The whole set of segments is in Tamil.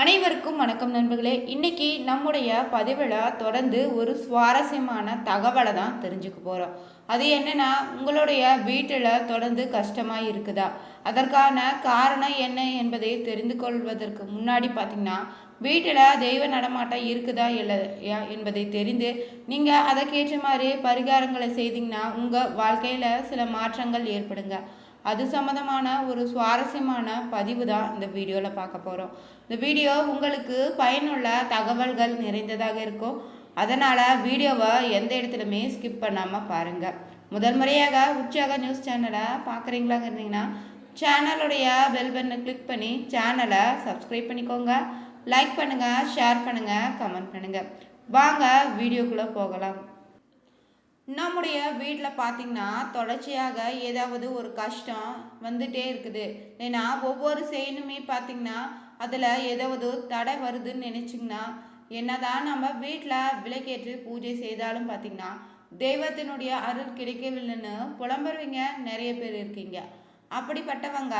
அனைவருக்கும் வணக்கம் நண்பர்களே. இன்னைக்கு நம்முடைய பதிவில் தொடர்ந்து ஒரு சுவாரஸ்யமான தகவலை தான் தெரிஞ்சுக்க போகிறோம் அது என்னென்னா உங்களுடைய வீட்டில் தொடர்ந்து கஷ்டமாக இருக்குதா? அதற்கான காரணம் என்ன என்பதை தெரிந்து கொள்வதற்கு முன்னாடி பார்த்தீங்கன்னா வீட்டில் தெய்வ நடமாட்டம் இருக்குதா இல்லையா என்பதை தெரிந்து நீங்கள் அதற்கேற்ற மாதிரி பரிகாரங்களை செய்தீங்கன்னா உங்கள் வாழ்க்கையில் சில மாற்றங்கள் ஏற்படுங்க. அது சம்மந்தமான ஒரு சுவாரஸ்யமான பதிவு தான் இந்த வீடியோவில் பார்க்க போகிறோம் இந்த வீடியோ உங்களுக்கு பயனுள்ள தகவல்கள் நிறைந்ததாக இருக்கும். அதனால் வீடியோவை எந்த இடத்துலையுமே ஸ்கிப் பண்ணாமல் பாருங்கள் முதல் முறையாக உற்சாக நியூஸ் சேனலை பார்க்குறீங்களாங்க இருந்தீங்கன்னா சேனலுடைய பெல் பட்டனை கிளிக் பண்ணி சேனலை சப்ஸ்கிரைப் பண்ணிக்கோங்க. லைக் பண்ணுங்கள் ஷேர் பண்ணுங்கள் கமெண்ட் பண்ணுங்கள் வாங்க வீடியோக்குள்ளே போகலாம். நம்முடைய வீட்டில் பார்த்தீங்கன்னா தொடர்ச்சியாக ஏதாவது ஒரு கஷ்டம் வந்துட்டே இருக்குது. ஏன்னா ஒவ்வொரு செயலுமே பார்த்திங்கன்னா அதில் ஏதாவது தடை வருதுன்னு நினச்சிங்கன்னா என்னதான் நம்ம வீட்டில் விளக்கேற்றி பூஜை செய்தாலும் பார்த்தீங்கன்னா தெய்வத்தினுடைய அருள் கிடைக்கவில்லைன்னு புலம்புறவங்க நிறைய பேர் இருக்கீங்க. அப்படிப்பட்டவங்க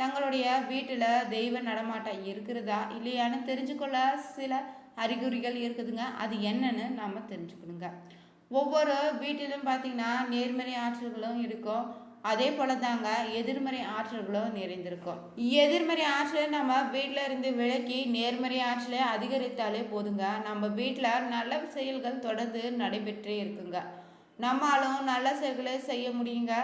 தங்களுடைய வீட்டில் தெய்வ நடமாட்டம் இருக்கிறதா இல்லையான்னு தெரிஞ்சுக்கொள்ள சில அறிகுறிகள் இருக்குதுங்க. அது என்னன்னு நாம் தெரிஞ்சுக்கணுங்க. ஒவ்வொரு வீட்டிலும் பார்த்தீங்கன்னா நேர்மறை ஆற்றல்களும் இருக்கும். அதே போல தாங்க எதிர்மறை ஆற்றல்களும் நிறைந்திருக்கும். எதிர்மறை ஆற்றலை நம்ம வீட்டில் இருந்து விலக்கி நேர்மறை ஆற்றலை அதிகரித்தாலே போதுங்க. நம்ம வீட்டில் நல்ல செயல்கள் தொடர்ந்து நடைபெற்றே இருக்குங்க. நம்மாலும் நல்ல செயல்களை செய்ய முடியுங்க.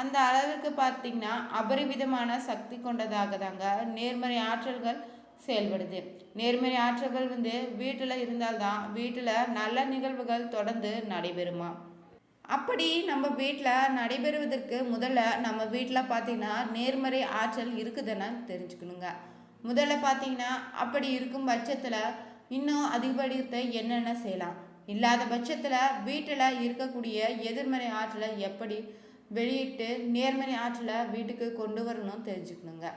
அந்த அளவுக்கு பார்த்தீங்கன்னா அபரிவிதமான சக்தி கொண்டதாக தாங்க நேர்மறை ஆற்றல்கள் செயல்படுது. நேர்மறை ஆற்றல்கள் வந்து வீட்டில் இருந்தால்தான் வீட்டில் நல்ல நிகழ்வுகள் தொடர்ந்து நடைபெறுமா? அப்படி நம்ம வீட்டில் நடைபெறுவதற்கு முதல்ல நம்ம வீட்டில் பார்த்தீங்கன்னா நேர்மறை ஆற்றல் இருக்குதுன்னு தெரிஞ்சுக்கணுங்க. முதல்ல பார்த்தீங்கன்னா அப்படி இருக்கும் பட்சத்தில் இன்னும் அதிகப்படுத்த என்னென்ன செய்யலாம்? இல்லாத பட்சத்தில் வீட்டில் இருக்கக்கூடிய எதிர்மறை ஆற்றலை எப்படி வெளியிட்டு நேர்மறை ஆற்றலை வீட்டுக்கு கொண்டு வரணும்னு தெரிஞ்சுக்கணுங்க.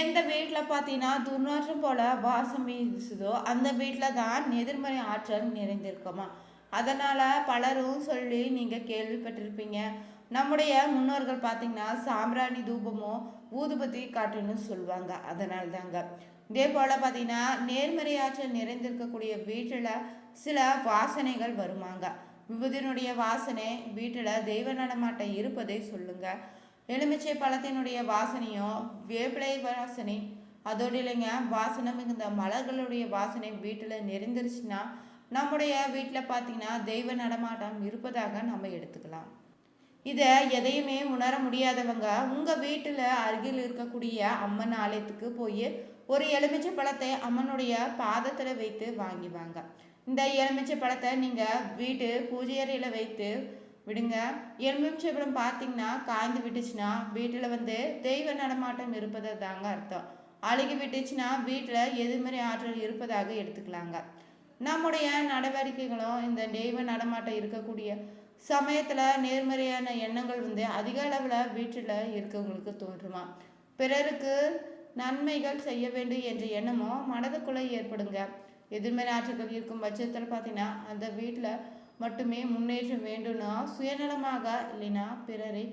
எந்த வீட்டில் பார்த்தீங்கன்னா துர்நாற்றம் போல வாசம் வீசுதோ அந்த வீட்டில் தான் எதிர்மறை ஆற்றல் நிறைந்திருக்குமா? அதனால் பலரும் சொல்லி நீங்கள் கேள்விப்பட்டிருப்பீங்க. நம்முடைய முன்னோர்கள் பார்த்தீங்கன்னா சாம்பிராணி தூபமோ ஊதுபத்தி காட்டுன்னு சொல்லுவாங்க. அதனால தாங்க இதே போல் பார்த்தீங்கன்னா நேர்மறை ஆற்றல் நிறைந்திருக்கக்கூடிய வீட்டில் சில வாசனைகள் வருமாங்க. விபூதியினுடைய வாசனை வீட்டில் தெய்வ நடமாட்டம் இருப்பதை சொல்லுங்கள் எலுமிச்சை பழத்தினுடைய வாசனையும் வேப்பிலை வாசனை அதோடு இல்லைங்க வாசனை மிகுந்த மலர்களுடைய வாசனை வீட்டில் நெறிந்துருச்சுன்னா நம்முடைய வீட்டில் பார்த்தீங்கன்னா தெய்வ நடமாட்டம் இருப்பதாக நம்ம எடுத்துக்கலாம். இதை எதையுமே உணர முடியாதவங்க உங்கள் வீட்டில் அருகில் இருக்கக்கூடிய அம்மன் ஆலயத்துக்கு போய் ஒரு எலுமிச்சை பழத்தை அம்மனுடைய பாதத்தில் வைத்து வாங்கிவாங்க. இந்த எலுமிச்சை பழத்தை நீங்கள் வீட்டு பூஜை அறையில் வைத்து விடுங்க. எலுமிச்சைப்பழம் பார்த்தீங்கன்னா காய்ந்து விட்டுச்சுன்னா வீட்டில் வந்து தெய்வ நடமாட்டம் இருப்பதை தாங்க அர்த்தம். அழுகி விட்டுச்சுன்னா வீட்டில் எதிர்மறை ஆற்றல் இருப்பதாக எடுத்துக்கலாங்க. நம்முடைய நடவடிக்கைகளும் இந்த தெய்வ நடமாட்டம் இருக்கக்கூடிய சமயத்தில் நேர்மறையான எண்ணங்கள் வந்து அதிக அளவில் வீட்டில் இருக்கவங்களுக்கு தோன்றுமா? பிறருக்கு நன்மைகள் செய்ய வேண்டும் என்ற எண்ணமும் மனதுக்குள்ளே ஏற்படுங்க. எதிர்மறை ஆற்றல்கள் இருக்கும் பட்சத்தில் பார்த்தீங்கன்னா அந்த வீட்டில் மட்டுமே முன்னேற்றம் வேண்டும்னா சுயநலமாக இல்லைன்னா பிறரை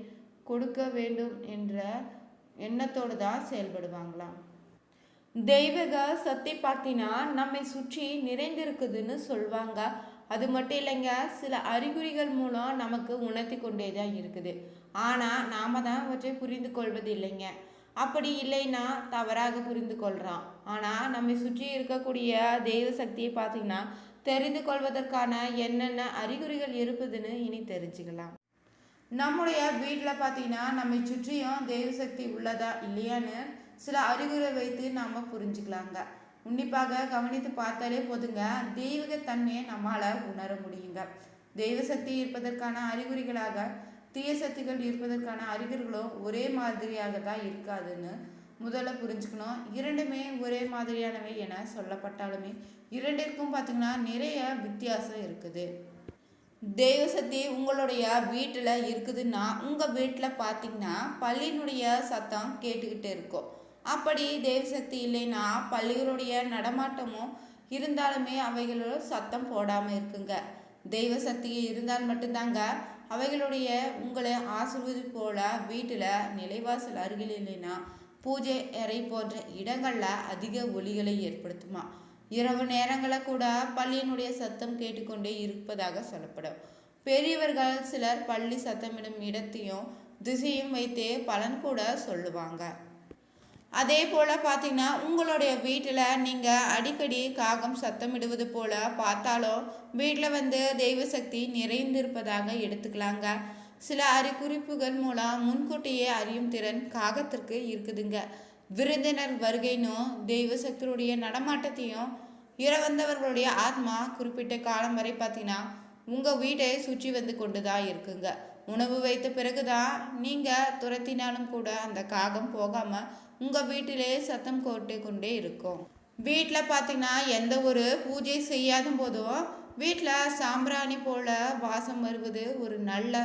கொடுக்க வேண்டும் என்ற எண்ணத்தோடு தான் செயல்படுவாங்களாம். தெய்வக சக்தி பார்த்தீங்கன்னா நம்மை சுற்றி நிறைந்திருக்குதுன்னு சொல்லுவாங்க அது மட்டும் இல்லைங்க சில அறிகுறிகள் மூலம் நமக்கு உணர்த்தி கொண்டே தான் இருக்குது. ஆனால் நாம் தான் அவற்றை புரிந்து கொள்வது இல்லைங்க. அப்படி இல்லைன்னா தவறாக புரிந்து கொள்கிறோம் ஆனால் நம்மை சுற்றி இருக்கக்கூடிய தெய்வ சக்தியை பார்த்தீங்கன்னா தெரிந்து கொள்வதற்கான என்னென்ன அறிகுறிகள் இருப்பதுன்னு இனி தெரிஞ்சுக்கலாம். நம்முடைய வீட்டில் பார்த்தீங்கன்னா நம்மை சுற்றியும் தெய்வ சக்தி உள்ளதா இல்லையான்னு சில அறிகுறி வைத்து நாம் புரிஞ்சுக்கலாங்க. உன்னிப்பாக கவனித்து பார்த்தாலே போதுங்க தெய்வீகத்தன்மையை நம்மளால் உணர முடியுங்க. தெய்வ சக்தி இருப்பதற்கான அறிகுறிகளாக தீய சக்திகள் இருப்பதற்கான அறிகுறிகளும் ஒரே மாதிரியாக தான் இருக்காதுன்னு முதல்ல புரிஞ்சுக்கணும். இரண்டுமே ஒரே மாதிரியானவை என சொல்லப்பட்டாலுமே இரண்டிற்கும் பார்த்திங்கன்னா நிறைய வித்தியாசம் இருக்குது. தெய்வ சக்தி உங்களுடைய வீட்டில் இருக்குதுன்னா உங்கள் வீட்டில் பார்த்திங்கன்னா பள்ளியினுடைய சத்தம் கேட்டுக்கிட்டு இருக்கும். அப்படி தெய்வ சக்தி இல்லைன்னா பள்ளிகளுடைய நடமாட்டமும் இருந்தாலுமே அவைகளோட சத்தம் போடாமல் இருக்குங்க. தெய்வ சக்தி இருந்தால் மட்டும்தாங்க அவைகளுடைய உங்களை ஆசிர்வதி போல வீட்டில் நிலைவாசல் அருகில் இல்லைன்னா பூஜை அறை போன்ற இடங்களில் அதிக ஒலிகளை ஏற்படுத்துமா? இரவு நேரங்களில் கூட பள்ளியினுடைய சத்தம் கேட்டுக்கொண்டே இருப்பதாக சொல்லப்படும். பெரியவர்கள் சிலர் பள்ளி சத்தமிடும் இடத்தையும் திசையும் வைத்தே பலன் கூட சொல்லுவாங்க. அதே போல் பார்த்தீங்கன்னா உங்களுடைய வீட்டில் நீங்கள் அடிக்கடி காகம் சத்தமிடுவது போல் பார்த்தாலும் வீட்டில் வந்து தெய்வ சக்தி நிறைந்திருப்பதாக எடுத்துக்கலாங்க. சில அறிகுறிப்புகள் மூலம் முன்கூட்டியே அறியும் திறன் காகத்திற்கு இருக்குதுங்க. விருந்தினர் வருகைனும் தெய்வ சக்தியுடைய நடமாட்டத்தையும் இறவந்தவர்களுடைய ஆத்மா குறிப்பிட்ட காலம் வரை பார்த்தீங்கன்னா உங்கள் வீட்டை சுற்றி வந்து கொண்டு தான் இருக்குங்க. உணவு வைத்த பிறகுதான் நீங்கள் துரத்தினாலும் கூட அந்த காகம் போகாமல் உங்கள் வீட்டிலே சத்தம் போட்டு கொண்டே இருக்கும். வீட்டில் பார்த்தீங்கன்னா எந்த ஒரு பூஜை செய்யாத போதும் வீட்டில் சாம்பிராணி போல வாசம் வருவது ஒரு நல்ல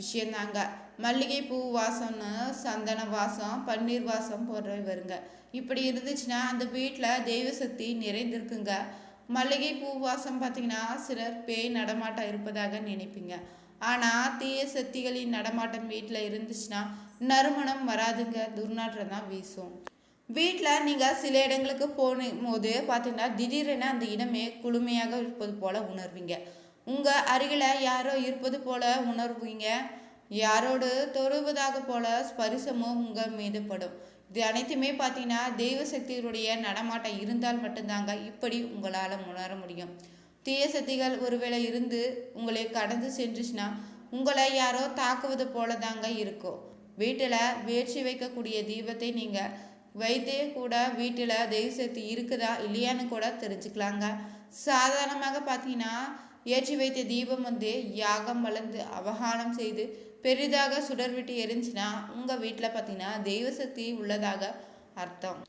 விஷயந்தாங்க. மல்லிகை பூ வாசம்னு சந்தன வாசம் பன்னீர் வாசம் போன்றவை வருங்க இப்படி இருந்துச்சுன்னா அந்த வீட்டில் தெய்வ சக்தி நிறைந்திருக்குங்க. மல்லிகை பூ வாசம் பார்த்தீங்கன்னா சிலர் பேய் நடமாட்டம் இருப்பதாக நினைப்பீங்க. ஆனால் தீய சக்திகளின் நடமாட்டம் வீட்டில் இருந்துச்சுன்னா நறுமணம் வராதுங்க. துர்நாற்றம் தான் வீசும். வீட்டில் நீங்கள் சில இடங்களுக்கு போகும்போது பார்த்தீங்கன்னா திடீரென அந்த இடமே குளுமையாக இருப்பது போல் உணர்வீங்க. உங்கள் அருகில் யாரோ இருப்பது போல உணர்வீங்க. யாரோடு தொடுவதாக போல ஸ்பரிசமும் உங்கள் மீது படும். இது அனைத்துமே பார்த்தீங்கன்னா தெய்வ சக்திகளுடைய நடமாட்டம் இருந்தால் மட்டும்தாங்க இப்படி உங்களால் உணர முடியும். தீய சக்திகள் ஒருவேளை இருந்து உங்களை கடந்து சென்றுச்சுன்னா உங்களை யாரோ தாக்குவது போல தாங்க இருக்கும். வீட்டில் வேட்சி வைக்கக்கூடிய தீபத்தை நீங்கள் வைத்தே கூட வீட்டில் தெய்வ சக்தி இருக்குதா இல்லையான்னு கூட தெரிஞ்சுக்கலாங்க. சாதாரணமாக பார்த்தீங்கன்னா ஏற்றி வைத்த தீபம் வந்து யாகம் வளர்ந்து அவகானம் செய்து பெரிதாக சுடர் விட்டு எரிஞ்சுன்னா உங்கள் வீட்டில் பார்த்தீங்கன்னா தெய்வ சக்தி உள்ளதாக அர்த்தம்.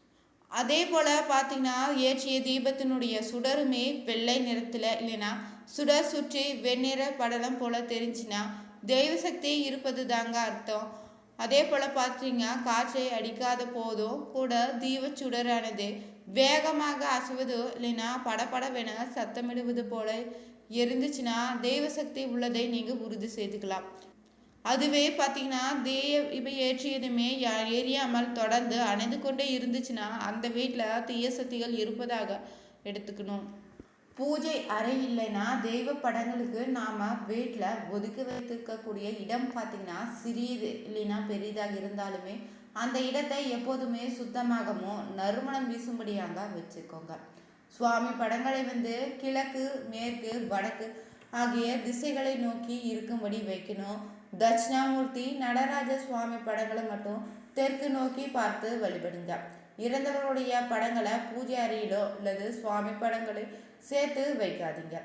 அதே போல் பார்த்தீங்கன்னா ஏற்றிய தீபத்தினுடைய சுடருமே வெள்ளை நிறத்தில் இல்லைன்னா சுடர் சுற்றி வெண்ணிற படலம் போல் தெரிஞ்சுன்னா தெய்வ சக்தி இருப்பது தாங்க அர்த்தம். அதே போல் பார்த்தீங்கன்னா காற்றை அடிக்காத போதும் கூட தீப சுடரானது வேகமாக அசுவது இல்லைன்னா படபடவென சத்தமிடுவது போல இருந்துச்சுன்னா தெய்வ சக்தி உள்ளதை நீங்கள் உறுதி செய்துக்கலாம். அதுவே பார்த்தீங்கன்னா தேய இப்போ ஏற்றியதுமே எரியாமல் தொடர்ந்து அணைந்து கொண்டே இருந்துச்சுன்னா அந்த வீட்டில் தீய சக்திகள் இருப்பதாக எடுத்துக்கணும். பூஜை அறை இல்லைன்னா தெய்வ படங்களுக்கு நாம் வீட்டில் ஒதுக்கி வைத்திருக்கக்கூடிய இடம் பார்த்திங்கன்னா சிறியது இல்லைன்னா பெரிதாக இருந்தாலுமே அந்த இடத்தை எப்போதுமே சுத்தமாகவும் நறுமணம் வீசும்படியாக வச்சுக்கோங்க. சுவாமி படங்களை வந்து கிழக்கு மேற்கு வடக்கு ஆகிய திசைகளை நோக்கி இருக்கும்படி வைக்கணும். தட்சிணாமூர்த்தி நடராஜ சுவாமி படங்களை மட்டும் தெற்கு நோக்கி பார்த்து வழிபடுங்க. இறந்தவர்களுடைய படங்களை பூஜை அறையிலோ அல்லது சுவாமி படங்களை சேர்த்து வைக்காதீங்க.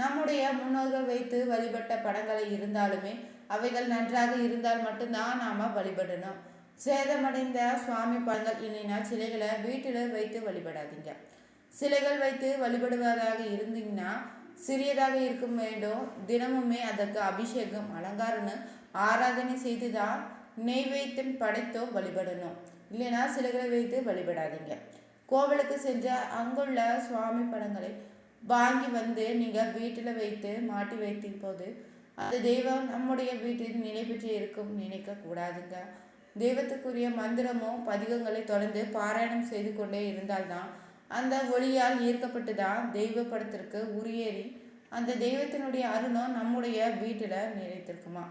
நம்முடைய முன்னோர்கள் வைத்து வழிபட்ட படங்களை இருந்தாலுமே அவைகள் நன்றாக இருந்தால் மட்டும்தான் நாம் வழிபடணும். சேதமடைந்த சுவாமி படங்கள் இல்லைன்னா சிலைகளை வீட்டில் வைத்து வழிபடாதீங்க. சிலைகள் வைத்து வழிபடுவதாக இருந்தீங்கன்னா சிறியதாக இருக்கும் வேண்டும். தினமுமே அதற்கு அபிஷேகம் அலங்காரம்னு ஆராதனை செய்து தான் நெய்வேத்தியம் படைத்தோ வழிபடணும். இல்லைன்னா சிலைகளை வைத்து வழிபடாதீங்க. கோவிலுக்கு செஞ்ச அங்குள்ள சுவாமி படங்களை வாங்கி வந்து நீங்கள் வீட்டில் வைத்து மாட்டி வைத்தின் போது அந்த தெய்வம் நம்முடைய வீட்டில் நிலை பெற்று இருக்கும் நினைக்கக்கூடாதுங்க தெய்வத்துக்குரிய மந்திரமோ பதிகங்களை தொடர்ந்து பாராயணம் செய்து கொண்டே இருந்தால்தான் அந்த ஒளியால் ஈர்க்கப்பட்டு தான் தெய்வ படத்திற்கு உரியேறி அந்த தெய்வத்தினுடைய அருணம் நம்முடைய வீட்டில் நிறைத்திருக்குமா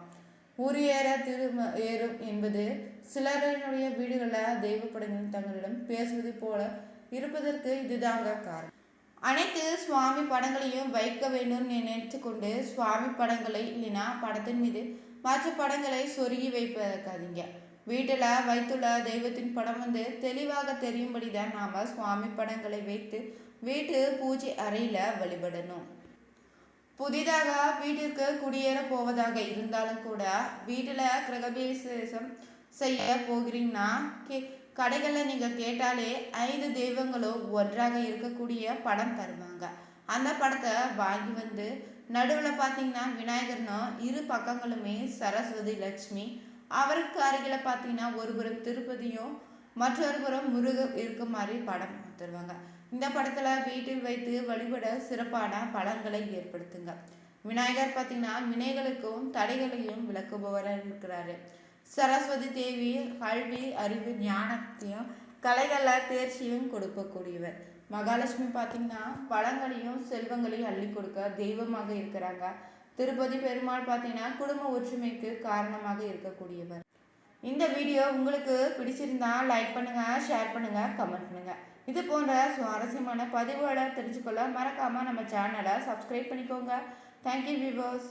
உரியேற திரு ஏறும் என்பது சிலரினுடைய வீடுகளில் தெய்வ படங்கள் தங்களிடம் பேசுவது போல இருப்பதற்கு இதுதாங்க காரணம். அனைத்து சுவாமி படங்களையும் வைக்க வேண்டும்னு நினைத்து கொண்டு சுவாமி படங்களை இல்லைன்னா படத்தின் மீது மற்ற படங்களை சொருகி வைப்பதற்காதீங்க. வீட்டில் வைத்துள்ள தெய்வத்தின் படம் வந்து தெளிவாக தெரியும்படி தான் நாம் சுவாமி படங்களை வைத்து வீட்டு பூஜை அறையில் வழிபடணும். புதிதாக வீட்டிற்கு குடியேற போவதாக இருந்தாலும் கூட வீட்டில் கிரகபேசம் செய்ய போகிறீங்கன்னா கே கடைகளில் நீங்கள் கேட்டாலே ஐந்து தெய்வங்களும் ஒன்றாக இருக்கக்கூடிய படம் தருவாங்க. அந்த படத்தை வாங்கி வந்து நடுவில் பார்த்தீங்கன்னா விநாயகர்னும் இரு பக்கங்களுமே சரஸ்வதி லட்சுமி அவருக்கு அருகில் பார்த்தீங்கன்னா ஒருபுறம் திருப்பதியும் மற்றொரு புறம் முருகன் இருக்க மாதிரி படம் தருவாங்க இந்த படத்தில் வீட்டில் வைத்து வழிபட சிறப்பான பலன்களை ஏற்படுத்துங்க. விநாயகர் பார்த்தீங்கன்னா வினைகளுக்கும் தடைகளையும் விளக்குபவராக இருக்கிறாரு. சரஸ்வதி தேவி கல்வி அறிவு ஞானத்தையும் கலைகளில் தேர்ச்சியும் கொடுக்கக்கூடியவர். மகாலட்சுமி பார்த்தீங்கன்னா பழங்களையும் செல்வங்களையும் அள்ளி கொடுக்க தெய்வமாக இருக்கிறாங்க. திருப்பதி பெருமாள் பார்த்தீங்கன்னா குடும்ப ஒற்றுமைக்கு காரணமாக இருக்கக்கூடியவர். இந்த வீடியோ உங்களுக்கு பிடிச்சிருந்தா லைக் பண்ணுங்கள் ஷேர் பண்ணுங்கள் கமெண்ட் பண்ணுங்கள் இது போன்ற சுவாரஸ்யமான பதிவுகளை தெரிஞ்சுக்கொள்ள மறக்காமல் நம்ம சேனலை சப்ஸ்கிரைப் பண்ணிக்கோங்க. Thank you viewers